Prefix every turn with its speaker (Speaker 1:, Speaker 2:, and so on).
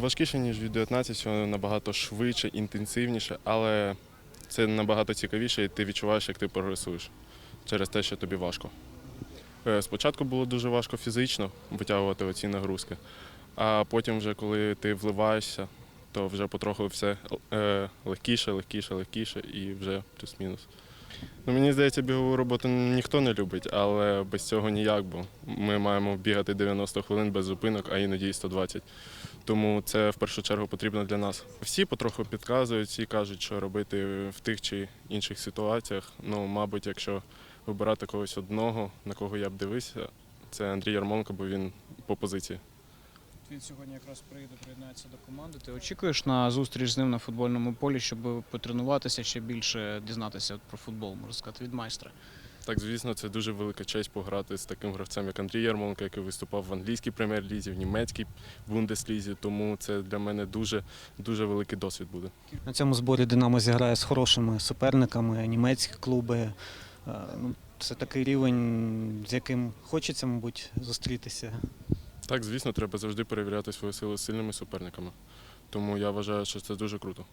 Speaker 1: Важкіше, ніж від 19, все набагато швидше, інтенсивніше, але це набагато цікавіше, і ти відчуваєш, як ти прогресуєш через те, що тобі важко. Е, Спочатку було дуже важко фізично витягувати оці нагрузки, а потім, вже коли ти вливаєшся, то вже потроху все е, легкіше, легкіше, легкіше і вже плюс-мінус. Ну, мені здається, бігову роботу ніхто не любить, але без цього ніяк, бо ми маємо бігати 90 хвилин без зупинок, а іноді і 120. Тому це в першу чергу потрібно для нас. Всі потроху підказують, всі кажуть, що робити в тих чи інших ситуаціях. Ну, мабуть, якщо вибирати когось одного, на кого я б дивився, це Андрій Ярмоленко, бо він по позиції.
Speaker 2: Він сьогодні якраз прийде, приєднається до команди. Ти очікуєш на зустріч з ним на футбольному полі, щоб потренуватися ще більше, дізнатися про футбол, можна сказати, від майстра.
Speaker 1: Так, звісно, це дуже велика честь пограти з таким гравцем, як Андрій Ярмоленко, який виступав в англійській прем'єр-лізі, в німецькій бундеслізі. Тому це для мене дуже дуже великий досвід буде.
Speaker 3: На цьому зборі Динамо зіграє з хорошими суперниками, німецькі клуби. Е, ну, Це такий рівень, з яким хочеться, мабуть, зустрітися.
Speaker 1: Так, звісно, треба завжди перевіряти свої сили з сильними суперниками. Тому я вважаю, що це дуже круто.